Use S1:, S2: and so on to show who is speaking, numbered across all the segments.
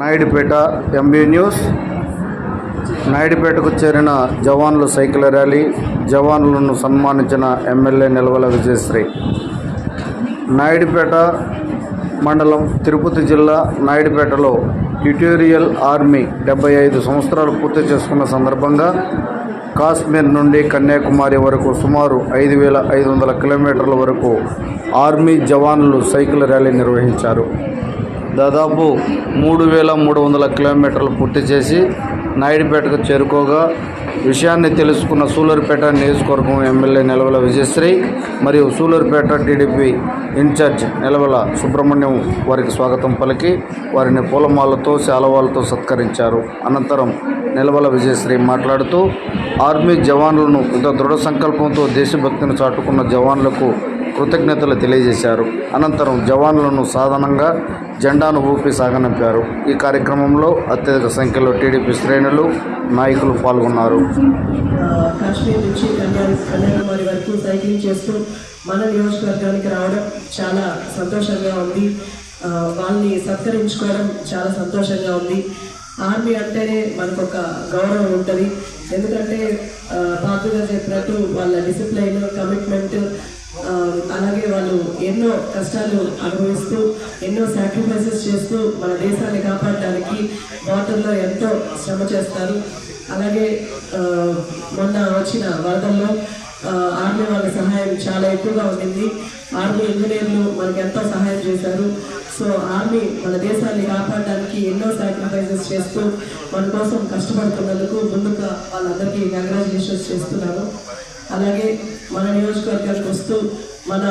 S1: Naidupeta MB news. నాయుడుపేటకు చేరిన జవాన్లు సైకిల్ ర్యాలీ జవాన్లను సన్మానించిన ఎమ్మెల్యే నిల్వల విజయశ్రీ. నాయుడుపేట మండలం తిరుపతి జిల్లా నాయుడుపేటలో ట్యుటోరియల్ ఆర్మీ డెబ్బై ఐదు సంవత్సరాలు పూర్తి చేసుకున్న సందర్భంగా కాశ్మీర్ నుండి కన్యాకుమారి వరకు సుమారు ఐదు వేల ఐదు వందల కిలోమీటర్ల వరకు ఆర్మీ జవాన్లు సైకిల్ ర్యాలీ నిర్వహించారు. దాదాపు మూడు వేల మూడు వందల కిలోమీటర్లు పూర్తి చేసి నాయుడుపేటకు చేరుకోగా విషయాన్ని తెలుసుకున్న సూలూరుపేట నియోజకవర్గం ఎమ్మెల్యే నిలవల విజయశ్రీ మరియు సూలూరుపేట టీడీపీ ఇన్ఛార్జ్ నిలవల సుబ్రహ్మణ్యం వారికి స్వాగతం పలికి వారిని పూలమాలతో శాలవాలతో సత్కరించారు. అనంతరం నిలవల విజయశ్రీ మాట్లాడుతూ ఆర్మీ జవాన్లను ఇంత దృఢ సంకల్పంతో దేశభక్తిని చాటుకున్న జవాన్లకు కృతజ్ఞతలు తెలియజేశారు. అనంతరం జవాన్లను సాధనంగా జెండాను ఊపి సాగనంపారు. ఈ కార్యక్రమంలో అత్యధిక సంఖ్యలో టీడీపీ శ్రేణులు నాయకులు పాల్గొన్నారు.
S2: కాశ్మీర్ నుంచి కన్యాకుమారి వరకు సైక్లింగ్ చేస్తూ మన నియోజకవర్గానికి రావడం చాలా సంతోషంగా ఉంది. వాళ్ళని సత్కరించుకోవడం చాలా సంతోషంగా ఉంది. ఆర్మీ అంటేనే మనకు ఒక గౌరవం ఉంటుంది. ఎందుకంటే ఆ, పాతుగా చెప్పినట్టు వాళ్ళ డిసిప్లైన్ కమిట్మెంట్ అలాగే వాళ్ళు ఎన్నో కష్టాలు అనుభవిస్తూ ఎన్నో సాక్రిఫైసెస్ చేస్తూ మన దేశాన్ని కాపాడడానికి వాటర్లో ఎంతో శ్రమ చేస్తారు. అలాగే మొన్న వచ్చిన వరదల్లో ఆర్మీ వాళ్ళ సహాయం చాలా ఎక్కువగా ఉండింది. ఆర్మీ ఇంజనీర్లు మనకి ఎంతో సహాయం చేశారు. సో ఆర్మీ మన దేశాన్ని కాపాడడానికి ఎన్నో సాక్రిఫైసెస్ చేస్తూ మన కోసం కష్టపడుతున్నందుకు ముందుగా వాళ్ళందరికీ కంగ్రాచులేషన్స్ చేస్తున్నాను. అలాగే మన నియోజకవర్గానికి వస్తూ మన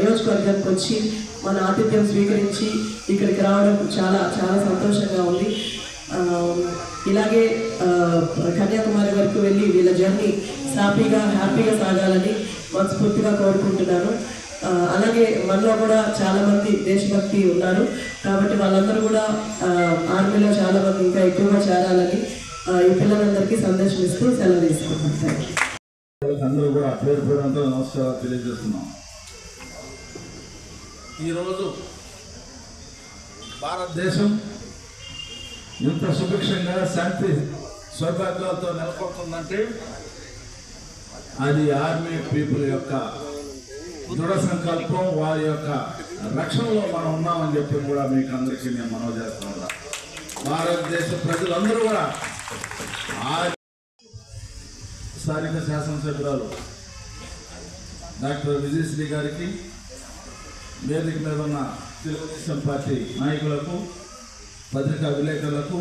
S2: నియోజకవర్గానికి వచ్చి మన ఆతిథ్యం స్వీకరించి ఇక్కడికి రావడం చాలా చాలా సంతోషంగా ఉంది. ఇలాగే కన్యాకుమారి వరకు వెళ్ళి వీళ్ళ జర్నీ సాఫీగా హ్యాపీగా సాగాలని మనస్ఫూర్తిగా కోరుకుంటున్నాను. అలాగే మనలో కూడా చాలామంది దేశభక్తి ఉన్నారు. కాబట్టి వాళ్ళందరూ కూడా ఆర్మీలో చాలా మంది ఇంకా ఎక్కువగా చేరాలని ఈ పిల్లలందరికీ సందేశం ఇస్తూ సెలవు తీసుకుంటాను థ్యాంక్ యూ
S3: అందరూ కూడా పేరు పేరుంతా నమస్కారాలు తెలియజేస్తున్నాం. ఈరోజు భారతదేశం ఇంత సుభిక్షంగా శాంతి సౌభాగ్యాలతో నెలకొంటుందంటే అది ఆర్మీ పీపుల్ యొక్క దృఢ సంకల్పం వారి యొక్క రక్షణలో మనం ఉన్నామని చెప్పి కూడా మీకు అందరికీ నేను మనవి చేస్తున్నా భారతదేశ ప్రజలందరూ కూడా ఆ స్థానిక శాసనసభ్యురాలు డాక్టర్ విజయశ్రీ గారికి వేదిక మీద ఉన్న తెలుగుదేశం పార్టీ నాయకులకు పత్రికా విలేకరులకు